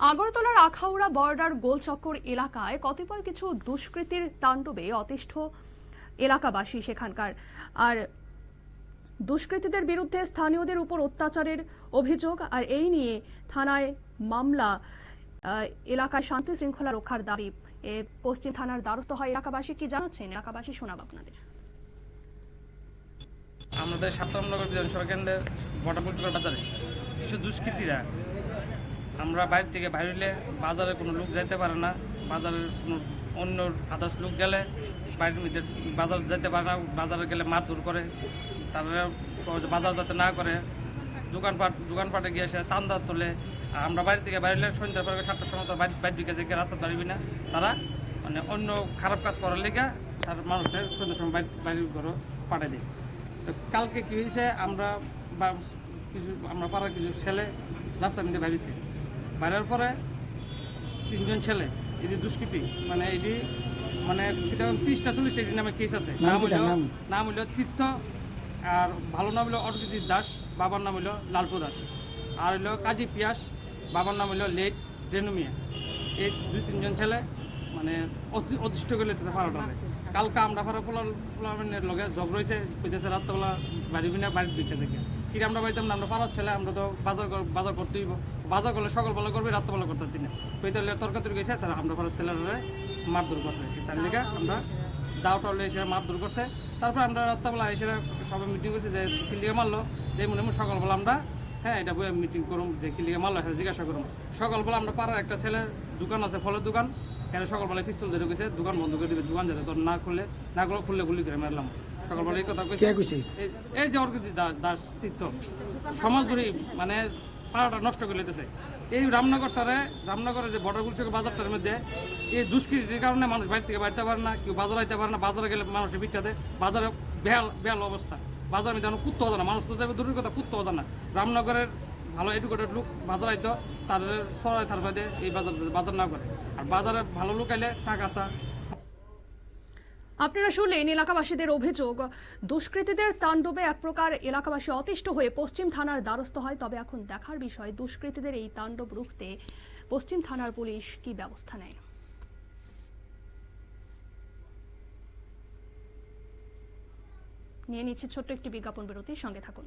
আগরতলার আখাউড়া বর্ডার গোলচক্কর এলাকায় কতিপয় কিছু দুষ্কৃতীর তাণ্ডবে অতিষ্ঠ এলাকাবাসী সেখানকার। আর দুষ্কৃতীদের বিরুদ্ধে স্থানীয়দের উপর অত্যাচারের অভিযোগ, আর এই নিয়ে থানায় মামলা এলাকায় শান্তি শৃঙ্খলা রক্ষার দাবি। পশ্চিম থানার দ্বারস্থ হয় এলাকাবাসী কি জানাচ্ছেন? এলাকাবাসী শোনাব আপনাদের। আমাদের সাতরামনগর বিধানসভা কেন্দ্রের বটাপুলচর বাজারে কিছু দুষ্কৃতীরা আমরা বাইরে থেকে বাইরে হইলে বাজারে কোনো লোক যাইতে পারে না বাজারের কোনো অন্য আদার্স লোক গেলে বাইরের মধ্যে বাজার যেতে পারে না, বাজারে গেলে মারধর করে, তারা বাজার যাতে না করে। দোকানপাট, দোকানপাটে গিয়ে সে চান্দা তোলে। আমরা বাড়ি থেকে বাইরে সন্ধ্যার পরে সাতটার সময় তো বাইরে ঢুকে থেকে রাস্তা দাঁড়িবি না। তারা মানে অন্য খারাপ কাজ করার লেগে তার মানুষের সন্ধ্যার সময় বাইরে বাইরে ঘরে পাঠিয়ে দেয়। তো কালকে কী হয়েছে আমরা বা কিছু, আমরা পাড়ার কিছু ছেলে রাস্তার মধ্যে বাইরেছে বাইরের পরে তিনজন ছেলে এটি দুষ্কৃতি মানে এটি মানে তিরিশটা চল্লিশটা এটি নামে কেস আছে। নাম হইল নাম? নাম হইল তীর্থ আর ভালো নাম হইল অরজিৎ দাস বাবার নাম হইল লালপু দাস। আর হইল কাজী পিয়াস বাবার নাম হইল লেট রেনুমিয়া এই দুই তিনজন ছেলে মানে অতি- অতিষ্ঠ করে লেতেছে পাড়াটারে কালকে আমরা পাড়া পোলার পোলামের লগে ঝগ রয়েছে কইতেছে রাত্রবেলা বাড়ি বিনা বাড়ির দিকে থেকে কি আমরা বাড়িতাম না, আমরা পাড়ার ছেলে, আমরা তো বাজার বাজার করতেই বাজার করলে সকালবেলা করবে রাত্রবেলা করতে দিনে কইতে হলে তরকারি গেছে তারা আমরা পাড়ার ছেলেরা মারধর করছে। তার লিগে আমরা দাও টলে এসে মারধর করছে। তারপর আমরা রাত্রবেলা এসে সবাই মিটিং করছি, যে কিলিয়ে মারলো, যে মনে মনে সকালবেলা আমরা হ্যাঁ এটা বই মিটিং করুম, যে কিলিয়ে মারলো হ্যাঁ জিজ্ঞাসা করুম। সকালবেলা আমরা পাড়ার একটা ছেলে দোকান আছে, ফলের দোকান। কেন সকালবেলা পিস্তল ধরে গেছে দোকান বন্ধ করে দিবে, দোকান যাতে তোর না খুললে না করলে খুললে গুলি করে মারলাম। সকালবেলা এই কথা কইছে? কইছে? এই- এই যে অর্কিত দাস তীর্থ সমাজ ধরি মানে পাড়াটা নষ্ট করে লেতেছে এই রামনগরটারে রামনগরের যে বর্ডার গুলচকের বাজারটার মধ্যে এই দুষ্কৃতির কারণে মানুষ বাইরে থেকে বাড়তে পারে না কেউ বাজার আইতে পারে না বাজারে গেলে মানুষের বিখ্যাতে বাজারে বেহাল বেহাল অবস্থা। বাজার মধ্যে এখন কুত্তো না মানুষ তো যাবে দূরের কথা কুত্তো না রামনগরের ভালো এডুকেটেড লোক বাজার আইতো তাদের সরাই থার এই বাজার বাজার না করে। আর বাজারে ভালো লোক আইলে টাকা আসা আপনারা শুনলেন এলাকাবাসীদের অভিযোগ। দুষ্কৃতীদের তাণ্ডবে এক প্রকার এলাকাবাসী অতিষ্ঠ হয়ে পশ্চিম থানার দ্বারস্থ হয়। তবে এখন দেখার বিষয়, দুষ্কৃতীদের এই তাণ্ডব রুখতে পশ্চিম থানার পুলিশ কি ব্যবস্থা নেয়? নিয়ে নিচ্ছে ছোট্ট একটি বিজ্ঞাপন বিরতির সঙ্গে থাকুন।